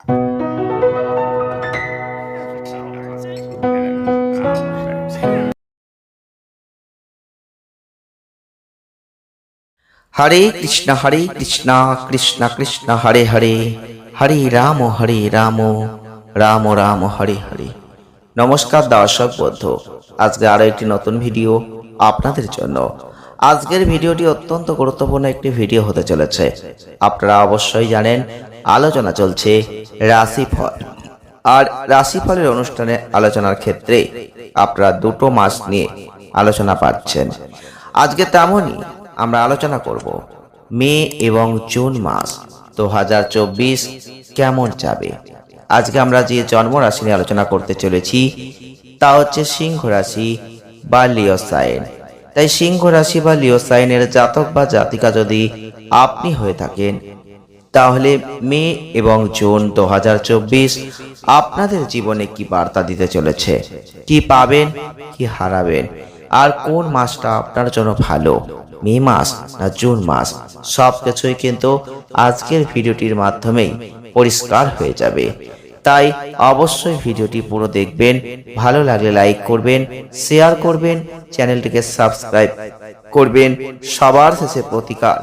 হরে কৃষ্ণ হরে কৃষ্ণ কৃষ্ণ কৃষ্ণ হরে হরে হরে রাম হরে রাম রাম রাম হরে হরে নমস্কার দর্শক বন্ধু, আজকে আরও একটি নতুন ভিডিও আপনাদের জন্য। আজকের ভিডিওটি অত্যন্ত গুরুত্বপূর্ণ একটি ভিডিও হতে চলেছে। আপনারা অবশ্যই জানেন আলোচনা চলছে রাশিফল। আর রাশিফলের অনুষ্ঠানে আলোচনার ক্ষেত্রে আপনারা দুটো মাস নিয়ে আলোচনা পাচ্ছেন। আজকে তেমনই আমরা আলোচনা করব মে এবং জুন মাস। দু হাজার চব্বিশ কেমন যাবে? আজকে আমরা যে জন্ম রাশি নিয়ে আলোচনা করতে চলেছি, তা হচ্ছে সিংহ রাশি বা লিও সাইন। তাই সিংহ রাশি বা লিও সাইনের জাতক বা জাতিকা যদি আপনি হয়ে থাকেন তাহলে মে এবং জুন দু হাজার চব্বিশ আপনাদের জীবনে কি বার্তা দিতে চলেছে? কি পাবেন, কি হারাবেন? আর কোন মাসটা আপনার জন্য ভালো? মে মাস না জুন মাস? সব কিছুই কিন্তু আজকের ভিডিওটির মাধ্যমেই পরিষ্কার হয়ে যাবে। তাই অবশ্যই ভিডিওটি পুরো দেখবেন, ভালো লাগলে লাইক করবেন, শেয়ার করবেন, চ্যানেলটিকে সাবস্ক্রাইব করবেন, সবার শেষে প্রতিকার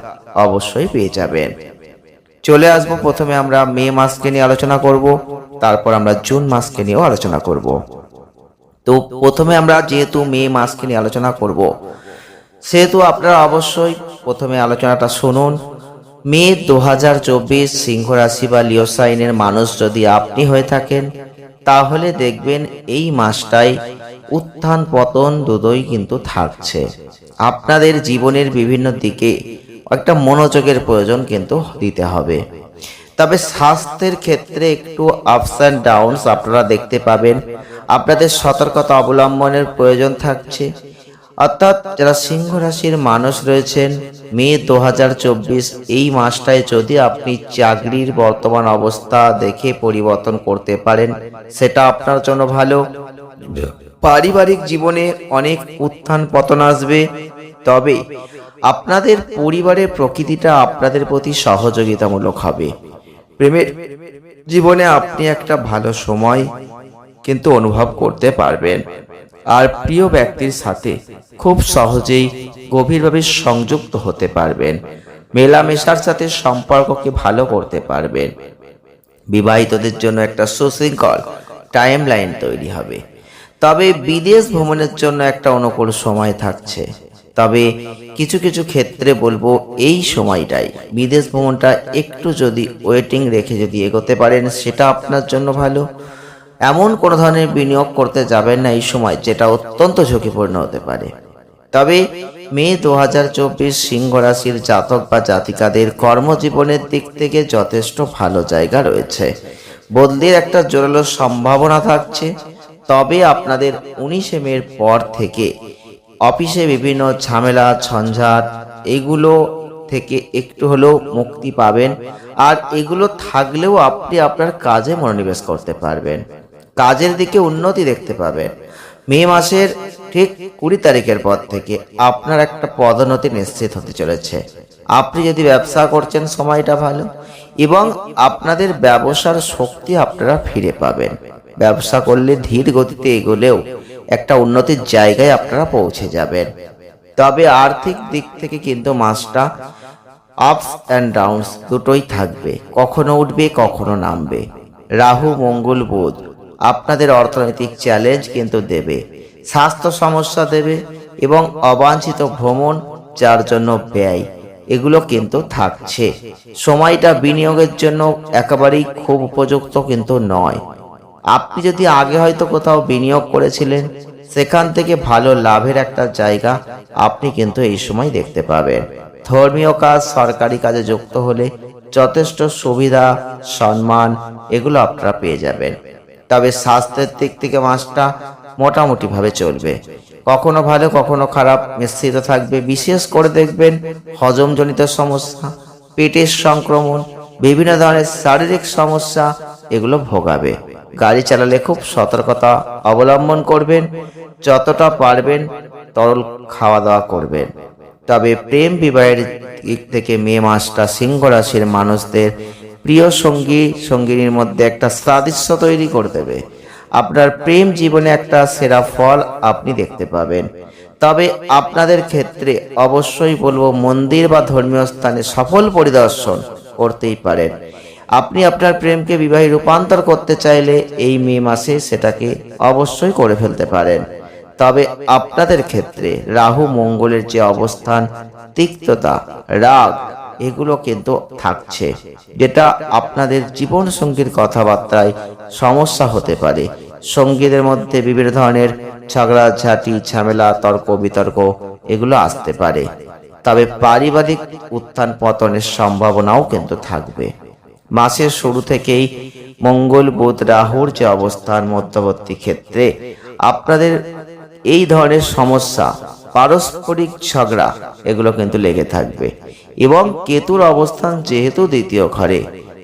অবশ্যই পেয়ে যাবেন। চলে আসব। প্রথমে আমরা মে মাসকে নিয়ে আলোচনা করব, তারপর আমরা জুন মাসকে নিয়েও আলোচনা করব। তো প্রথমে আমরা যেহেতু মে মাসকে নিয়ে আলোচনা করব, সেহেতু আপনারা অবশ্যই প্রথমে আলোচনাটা শুনুন। মে দু হাজার চব্বিশ সিংহ রাশি বা লিওসাইনের মানুষ যদি আপনি হয়ে থাকেন, তাহলে দেখবেন এই মাসটাই উত্থান পতন দুটোই কিন্তু থাকছে। আপনাদের জীবনের বিভিন্ন দিকে একটা মনোযোগের প্রয়োজন কিন্তু দিতে হবে। তবে স্বাস্থ্যের ক্ষেত্রে একটু আপস অ্যান্ড ডাউনস আপনারা দেখতে পাবেন। আপনাদের সতর্কতা অবলম্বনের প্রয়োজন থাকছে। অর্থাৎ যারা সিংহ রাশির মানুষ রয়েছেন, মে দু হাজার চব্বিশ এই মাসটায় যদি আপনি চাকরির বর্তমান অবস্থা দেখে পরিবর্তন করতে পারেন, সেটা আপনার জন্য ভালো। পারিবারিক জীবনে অনেক উত্থান পতন আসবে। তবে আপনাদের পরিবারের প্রকৃতিটা আপনাদের প্রতি সহযোগিতামূলক হবে। প্রেমের জীবনে আপনি একটা ভালো সময় কিন্তু অনুভব করতে পারবেন। আর প্রিয় ব্যক্তির সাথে খুব সহজেই গভীরভাবে সংযুক্ত হতে পারবেন। মেলামেশার সাথে সম্পর্ককে ভালো করতে পারবেন। বিবাহিতদের জন্য একটা সুশৃঙ্খল টাইম লাইন তৈরি হবে। তবে বিদেশ ভ্রমণের জন্য একটা অনুকূল সময় থাকছে। তবে কিছু কিছু ক্ষেত্রে বলব এই সময়টাই। বিদেশ ভ্রমণটা একটু যদি ওয়েটিং রেখে যদি এগোতে পারেন, সেটা আপনার জন্য ভালো। এমন কোনো ধরনের বিনিয়োগ করতে যাবেন না এই সময়, যেটা অত্যন্ত ঝুঁকিপূর্ণ হতে পারে। তবে মে দু হাজার চব্বিশ সিংহ রাশির জাতক বা জাতিকাদের কর্মজীবনের দিক থেকে যথেষ্ট ভালো জায়গা রয়েছে। বদলির একটা জোরালো সম্ভাবনা থাকছে। তবে আপনাদের উনিশে মের পর থেকে অফিসে বিভিন্ন ঝামেলা, ঝঞ্ঝাট, এগুলো থেকে একটু হলেও মুক্তি পাবেন। আর এগুলো থাকলেও আপনি আপনার কাজে মনোনিবেশ করতে পারবেন। কাজের দিকে উন্নতি দেখতে পাবেন। মে মাসের ঠিক কুড়ি তারিখের পর থেকে আপনার একটা পদোন্নতি নিশ্চিত হতে চলেছে। আপনি যদি ব্যবসা করছেন, সময়টা ভালো। এবং আপনাদের ব্যবসার শক্তি আপনারা ফিরে পাবেন। ব্যবসা করলে ধীর গতিতে এগোলেও একটা উন্নতির জায়গায় আপনারা পৌঁছে যাবেন। তবে আর্থিক দিক থেকে কিন্তু মাসটা আপস অ্যান্ড ডাউনস দুটোই থাকবে। কখনো উঠবে, কখনো নামবে। রাহু, মঙ্গল, বুধ আপনাদের অর্থনৈতিক চ্যালেঞ্জ কিন্তু দেবে। স্বাস্থ্য সমস্যা দেবে এবং অবাঞ্ছিত ভ্রমণ যার জন্য ব্যয়, এগুলো কিন্তু থাকছে। সময়টা বিনিয়োগের জন্য একেবারেই খুব উপযুক্ত কিন্তু নয়। আপনি যদি আগে হয়তো কোথাও বিনিয়োগ করেছিলেন, সেখান থেকে ভালো লাভের একটা জায়গা আপনি কিন্তু এই সময় দেখতে পাবেন। ধর্মীয় কাজ, সরকারি কাজে যুক্ত হলে যথেষ্ট সুবিধা, সম্মান, এগুলো আপনারা পেয়ে যাবেন। তবে স্বাস্থ্যের দিক থেকে মাসটা মোটামুটি ভাবে চলবে। কখনো ভালো, কখনো খারাপ, মিশ্রিত থাকবে। বিশেষ করে দেখবেন হজমজনিত সমস্যা, পেটের সংক্রমণ, বিভিন্ন ধরনের শারীরিক সমস্যা, এগুলো ভোগাবে। গাড়ি চালালে খুব সতর্কতা অবলম্বন করবেন, যতটা পারবেন তরল খাওয়া দাওয়া করবেন। তবে প্রেম বিবাহের দিক থেকে মে মাসটা সিংহ রাশির মানুষদের প্রিয় সঙ্গী, সঙ্গিনীর মধ্যে একটা সাদৃশ্য তৈরি করে দেবে। আপনার প্রেম জীবনে একটা সেরা ফল আপনি দেখতে পাবেন। তবে আপনাদের ক্ষেত্রে অবশ্যই বলব মন্দির বা ধর্মীয় স্থানে সফল পরিদর্শন করতেই পারেন। আপনি আপনার প্রেমকে বিবাহে রূপান্তর করতে চাইলে এই মে মাসে সেটাকে অবশ্যই করে ফেলতে পারেন। তবে আপনাদের ক্ষেত্রে রাহু, মঙ্গলের যে অবস্থান, তিক্ততা, রাগ, এগুলো কিন্তু থাকছে, যেটা আপনাদের জীবন সঙ্গীর কথাবার্তায় সমস্যা হতে পারে। সঙ্গীদের মধ্যে বিভিন্ন ধরনের ঝগড়া ঝাঁটি ঝামেলা, তর্ক, বিতর্ক, এগুলো আসতে পারে। তবে পারিবারিক উত্থান পতনের সম্ভাবনাও কিন্তু থাকবে। মাসের শুরু থেকেই মঙ্গল বুধ রাহুর যে অবস্থান মধ্যবর্তী ক্ষেত্রে, আপনাদের এই ধরনের সমস্যা, পারস্পরিক ঝগড়া, এগুলো কিন্তু লেগে থাকবে। এবং কেতুর অবস্থান যেহেতু দ্বিতীয় ঘরে,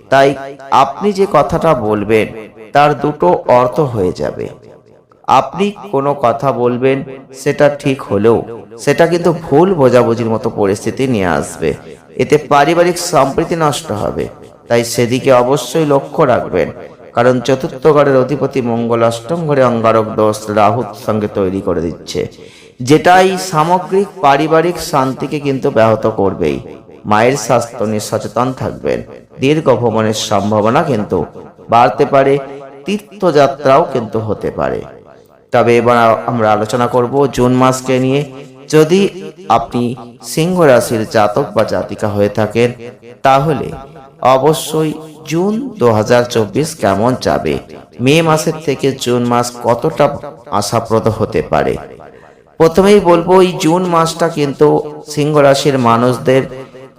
তাই আপনি যে কথাটা বলবেন, তার দুটো অর্থ হয়ে যাবে। আপনি কোনো কথা বলবেন, সেটা ঠিক হলেও, সেটা কিন্তু ভুল বোঝাবুঝির মতো পরিস্থিতি নিয়ে আসবে। এতে পারিবারিক সম্প্রীতি নষ্ট হবে। তাই সেদিকে অবশ্যই লক্ষ্য রাখবেন। কারণ চতুর্থ ঘরের অধিপতি মঙ্গল অষ্টম ঘরে অঙ্গারক দোষ রাহুর সঙ্গে তৈরি করে দিচ্ছে। যেটাই সামগ্রিক পারিবারিক শান্তিকে কিন্তু ব্যাহত করবেই। মায়ের স্বাস্থ্য নিয়ে সচেতন থাকবেন। দীর্ঘ ভ্রমণের সম্ভাবনা কিন্তু বাড়তে পারে, তীর্থযাত্রাও কিন্তু হতে পারে। তবে এবার আমরা আলোচনা করব জুন মাসকে নিয়ে। যদি আপনি সিংহ রাশির জাতক বা জাতিকা হয়ে থাকেন, তাহলে অবশ্যই জুন দু হাজার চব্বিশ কেমন যাবে? মে মাসের থেকে জুন মাস কতটা আশাপ্রদ হতে পারে? প্রথমেই বলব, এই জুন মাসটা কিন্তু সিংহ রাশির মানুষদের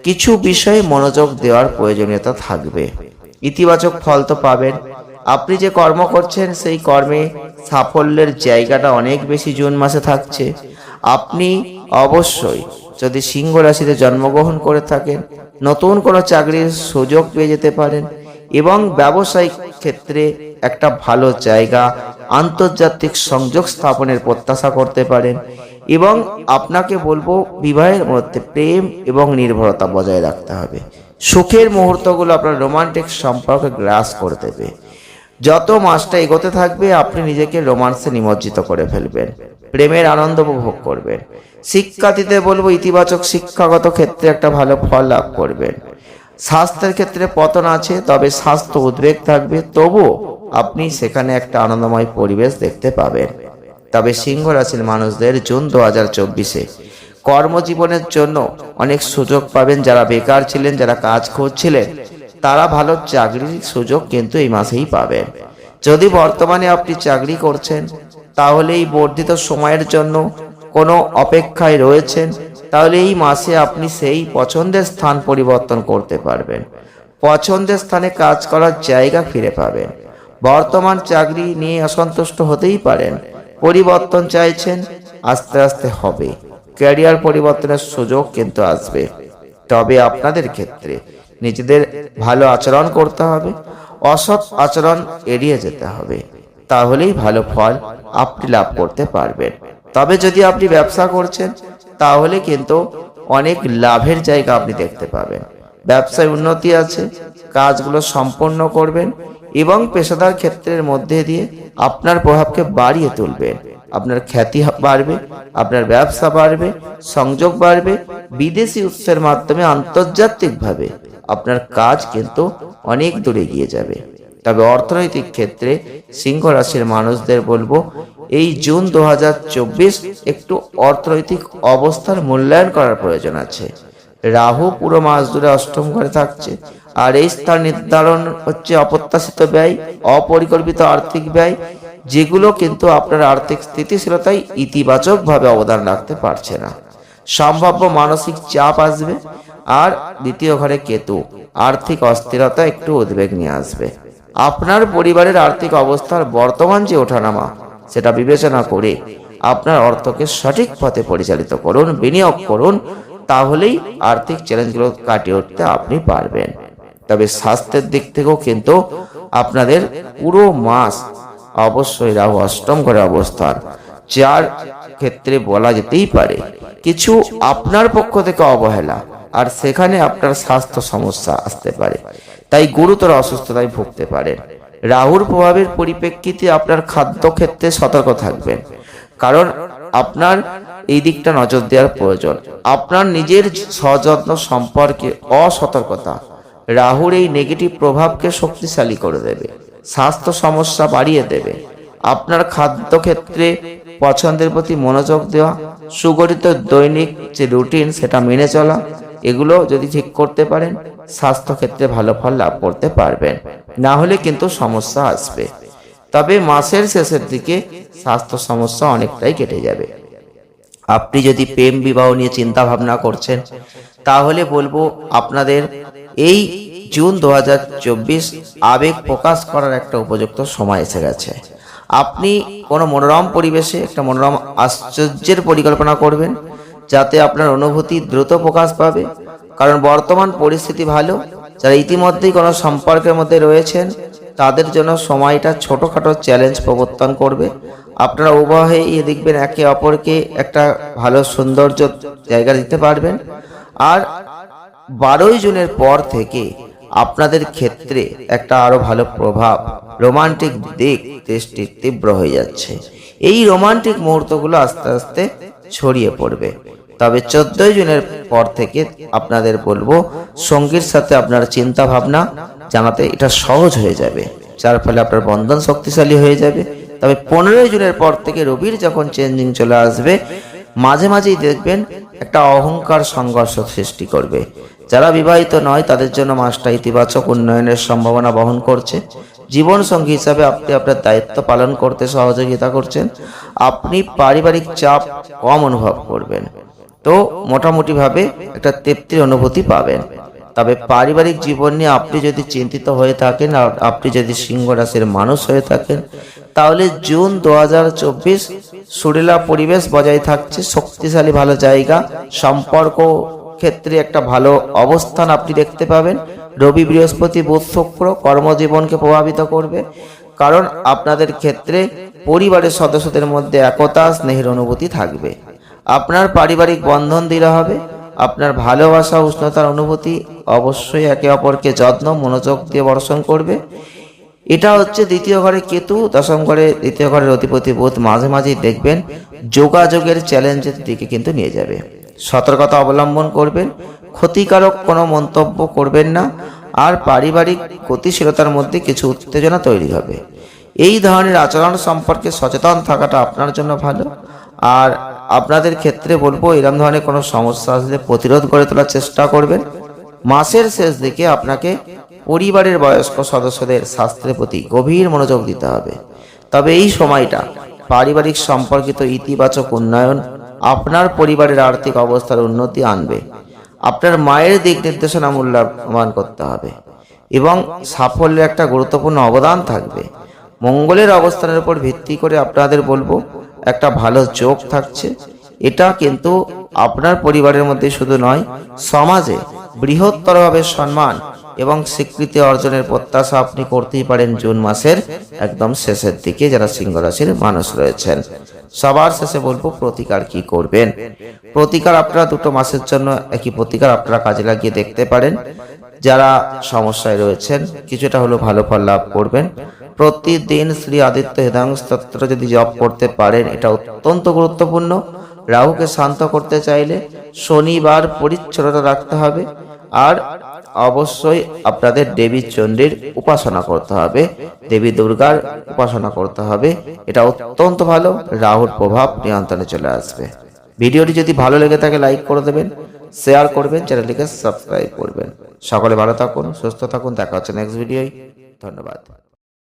কিছু বিষয়ে মনোযোগ দেওয়ার প্রয়োজনীয়তা থাকবে। ইতিবাচক ফল তো পাবেন। আপনি যে কর্ম করছেন, সেই কর্মে সাফল্যের জায়গাটা অনেক বেশি জুন মাসে থাকছে। আপনি অবশ্যই যদি সিংহ রাশিতে জন্মগ্রহণ করে থাকেন, নতুন কোনো চাকরির সুযোগ পেয়ে যেতে পারেন এবং ব্যবসায়িক ক্ষেত্রে একটা ভালো জায়গা, আন্তর্জাতিক সংযোগ স্থাপনের প্রত্যাশা করতে পারেন এবং আপনাকে বলব বিবাহের মধ্যে প্রেম এবং নির্ভরতা বজায় রাখতে হবে। সুখের মুহূর্তগুলো আপনার রোমান্টিক সম্পর্কে গ্রাস করে দেবে। যত মাসটা এগোতে থাকবে, আপনি নিজেকে রোমান্সে নিমজ্জিত করে ফেলবেন, প্রেমের আনন্দ উপভোগ করবেন। শিক্ষার্থীদের বলব, ইতিবাচক শিক্ষাগত ক্ষেত্রে একটা ভালো ফল লাভ করবেন। স্বাস্থ্যের ক্ষেত্রে পতন আছে, তবে স্বাস্থ্য উদ্বেগ থাকবে, তবুও আপনি সেখানে একটা আনন্দময় পরিবেশ দেখতে পাবেন। তবে সিংহ রাশির মানুষদের জুন দু হাজার চব্বিশে কর্মজীবনের জন্য অনেক সুযোগ পাবেন, যারা বেকার ছিলেন, যারা কাজ করছিলেন তারা ভালো চাকরির সুযোগ কিন্তু এই মাসেই পাবেন যদি বর্তমানে আপনি চাকরি করছেন, তাহলে এই বর্ধিত সময়ের জন্য কোনো অপেক্ষায় রয়েছেন, তাহলে এই মাসে আপনি সেই পছন্দের স্থান পরিবর্তন করতে পারবেন। পছন্দের স্থানে কাজ করার জায়গা ফিরে পাবেন। বর্তমান চাকরি নিয়ে অসন্তুষ্ট হতেই পারেন। পরিবর্তন চাইছেন, আস্তে আস্তে হবে। ক্যারিয়ার পরিবর্তনের সুযোগ কিন্তু আসবে। তবে আপনাদের ক্ষেত্রে নিজেদের ভালো আচরণ করতে হবে, অসৎ আচরণ এড়িয়ে যেতে হবে। তাহলেই ভালো ফল আপনি লাভ করতে পারবেন। তবে যদি আপনি ব্যবসা করছেন, তাহলে কিন্তু অনেক লাভের জায়গা আপনি দেখতে পাবেন। ব্যবসায় উন্নতি আছে, কাজগুলো সম্পন্ন করবেন এবং পেশাদার ক্ষেত্রের মধ্যে দিয়ে আপনার প্রভাবকে বাড়িয়ে তুলবেন। আপনার খ্যাতি বাড়বে, আপনার ব্যবসা বাড়বে, সংযোগ বাড়বে, বিদেশি উৎসের মাধ্যমে আন্তর্জাতিকভাবে আপনার কাজ কিন্তু অনেক দূরে গিয়ে যাবে। তবে অর্থনৈতিক ক্ষেত্রে সিংহ রাশির মানুষদের বলব, এই জুন দু একটু অর্থনৈতিক অবস্থার মূল্যায়ন করার প্রয়োজন আছে। রাহু পুরো মাস ধরে অষ্টম ঘরে থাকছে, আর এই স্থান নির্ধারণ হচ্ছে অপ্রত্যাশিত ব্যয়, অপরিকল্পিত আর্থিক ব্যয়, যেগুলো কিন্তু আপনার আর্থিক স্থিতিশীলতায় ইতিবাচকভাবে অবদান রাখতে পারছে না। সম্ভাব্য মানসিক চাপ আসবে আর দ্বিতীয় ঘরে কেতু। আর্থিক অস্থিরতা একটু উদ্বেগ নিয়ে আসবে। আপনার পরিবারের আর্থিক অবস্থার বর্তমান যে ওঠানামা, সেটা বিবেচনা করে আপনার অর্থকে সঠিক পথে পরিচালিত করুন, বিনিয়োগ করুন, তাহলেই আর্থিক চ্যালেঞ্জগুলো কাটিয়ে উঠতে আপনি পারবেন। তবে স্বাস্থ্যের দিক থেকেও কিন্তু আপনাদের পুরো মাস অবশ্যই রাহু অষ্টম ঘরে অবস্থান, যার ক্ষেত্রে বলা যেতেই পারে। কিছু আপনার পক্ষ থেকে অবহেলা আর সেখানে আপনার স্বাস্থ্য সমস্যা আসতে পারে। তাই গুরুতর অসুস্থতায় ভুগতে পারেন। রাহুর প্রভাবের পরিপ্রেক্ষিতে আপনার খাদ্য ক্ষেত্রে সতর্ক থাকবেন। কারণ আপনার এই দিকটা নজর দেওয়ার প্রয়োজন। আপনার নিজের সযত্ন সম্পর্কে অসতর্কতা রাহুর এই নেগেটিভ প্রভাবকে শক্তিশালী করে দেবে। স্বাস্থ্য সমস্যা বাড়িয়ে দেবে। আপনার খাদ্য ক্ষেত্রে পছন্দের প্রতি মনোযোগ দেওয়া, সুগঠিত দৈনিক যে রুটিন সেটা মেনে চলা এগুলো যদি ঠিক করতে পারেন স্বাস্থ্য ক্ষেত্রে ভালো ফল লাভ করতে পারবেন। না হলে কিন্তু সমস্যা আসবে। তবে মাসের শেষের দিকে স্বাস্থ্য সমস্যা অনেকটাই কেটে যাবে। আপনি যদি প্রেম বিবাহ নিয়ে চিন্তা ভাবনা করছেন, তাহলে বলব আপনাদের এই জুন দু হাজার চব্বিশ আবেগ প্রকাশ করার একটা উপযুক্ত সময় এসে গেছে। আপনি কোনো মনোরম পরিবেশে, একটা মনোরম আশ্চর্যের পরিকল্পনা করবেন যাতে আপনার অনুভূতি দ্রুত প্রকাশ পাবে। কারণ বর্তমান পরিস্থিতি ভালো, যারা ইতিমধ্যেই কোনো সম্পর্কের মধ্যে রয়েছেন, তাদের জন্য সময়টা ছোটোখাটো চ্যালেঞ্জ প্রবর্তন করবে। আপনারা উভয়ে দেখবেন একে অপরকে একটা ভালো সৌন্দর্য জায়গা দিতে পারবেন। আর বারোই জুনের পর থেকে আপনাদের ক্ষেত্রে একটা আরও ভালো প্রভাব রোমান্টিক দিক দৃষ্টি তীব্র হয়ে যাচ্ছে। এই রোমান্টিক মুহূর্তগুলো আস্তে আস্তে ছড়িয়ে পড়বে। তবে চোদ্দই জুনের পর থেকে আপনাদের বলব, সঙ্গীর সাথে আপনার চিন্তা ভাবনা জানাতে এটা সহজ হয়ে যাবে। যার ফলে আপনার বন্ধন শক্তিশালী হয়ে যাবে। তবে পনেরোই জুনের পর থেকে রবির যখন চেঞ্জিং চলে আসবে, মাঝে মাঝেই দেখবেন একটা অহংকার সংঘর্ষ সৃষ্টি করবে। যারা বিবাহিত নয়, তাদের জন্য মাসটা ইতিবাচক উন্নয়নের সম্ভাবনা বহন করছে। জীবন সঙ্গী হিসাবে আপনি আপনার দায়িত্ব পালন করতে সহযোগিতা করছেন। আপনি পারিবারিক চাপ কম অনুভব করবেন। তো মোটামুটিভাবে একটা তৃপ্তির অনুভূতি পাবেন। তবে পারিবারিক জীবন নিয়ে আপনি যদি চিন্তিত হয়ে থাকেন আর আপনি যদি সিংহ রাশির মানুষ হয়ে থাকেন, তাহলে জুন দু হাজার চব্বিশ সুরেলা পরিবেশ বজায় থাকছে। শক্তিশালী ভালো জায়গা, সম্পর্ক ক্ষেত্রে একটা ভালো অবস্থান আপনি দেখতে পাবেন। রবি বৃহস্পতি, বুধ শুক্র কর্মজীবনকে প্রভাবিত করবে। কারণ আপনাদের ক্ষেত্রে পরিবারের সদস্যদের মধ্যে একতা, স্নেহের অনুভূতি থাকবে। আপনার পারিবারিক বন্ধন দৃঢ় হবে। আপনার ভালোবাসা, উষ্ণতার অনুভূতি অবশ্যই একে অপরকে যত্ন, মনোযোগ দিয়ে বর্ষণ করবে। এটা হচ্ছে দ্বিতীয় ঘরে কেতু, দশম ঘরে, দ্বিতীয় ঘরের অধিপতি বোধ। মাঝে মাঝেই দেখবেন যোগাযোগের চ্যালেঞ্জের দিকে কিন্তু নিয়ে যাবে। সতর্কতা অবলম্বন করবেন, ক্ষতিকারক কোনো মন্তব্য করবেন না, আর পারিবারিক গতিশীলতার মধ্যে কিছু উত্তেজনা তৈরি হবে। এই ধরনের আচরণ সম্পর্কে সচেতন থাকাটা আপনার জন্য ভালো। আর আপনাদের ক্ষেত্রে বলব, এরকম ধরনের কোনো সমস্যা আসলে প্রতিরোধ গড়ে তোলার চেষ্টা করবেন। মাসের শেষ দিকে আপনাকে পরিবারের বয়স্ক সদস্যদের স্বাস্থ্যের প্রতি গভীর মনোযোগ দিতে হবে। তবে এই সময়টা পারিবারিক সম্পর্কিত ইতিবাচক উন্নয়ন আপনার পরিবারের আর্থিক অবস্থার উন্নতি আনবে। আপনার মায়ের দিক নির্দেশনা মূল্যবান করতে হবে এবং সাফল্যের একটা গুরুত্বপূর্ণ অবদান থাকবে। মঙ্গলের অবস্থানের উপর ভিত্তি করে আপনাদের বলব, একটা ভালো যোগ থাকছে। এটা কিন্তু আপনার পরিবারের মধ্যে শুধু নয়, সমাজে বৃহত্তরভাবে সম্মান এবং স্বীকৃতি অর্জনের প্রত্যাশা আপনি করতেই পারেন জুন মাসের একদম শেষের দিকে যারা সিংহ রাশির মানুষ রয়েছেন। সবার শেষে বলব প্রতিকার কি করবেন? প্রতিকার আপনারা দুটো মাসের জন্য একই প্রতিকার আপনারা কাজে লাগিয়ে দেখতে পারেন। যারা সমস্যায় রয়েছেন, কিছুটা হলো ভালো ফল লাভ করবেন। প্রতিদিন শ্রী আদিত্য হৃদয় স্তোত্র যদি জপ করতে পারেন, এটা অত্যন্ত গুরুত্বপূর্ণ। রাহুকে শান্ত করতে চাইলে শনিবার পরিচ্ছন্নতা রাখতে হবে। আর অবশ্যই আপনাদের দেবী চণ্ডীর উপাসনা করতে হবে, দেবী দুর্গার উপাসনা করতে হবে। এটা অত্যন্ত ভালো, রাহুর প্রভাব নিয়ন্ত্রণে চলে আসবে। ভিডিওটি যদি ভালো লেগে থাকে, লাইক করে দেবেন, শেয়ার করবেন, চ্যানেলটিকে সাবস্ক্রাইব করবেন। সকলে ভালো থাকুন, সুস্থ থাকুন, দেখা হচ্ছে নেক্সট ভিডিওয় ধন্যবাদ।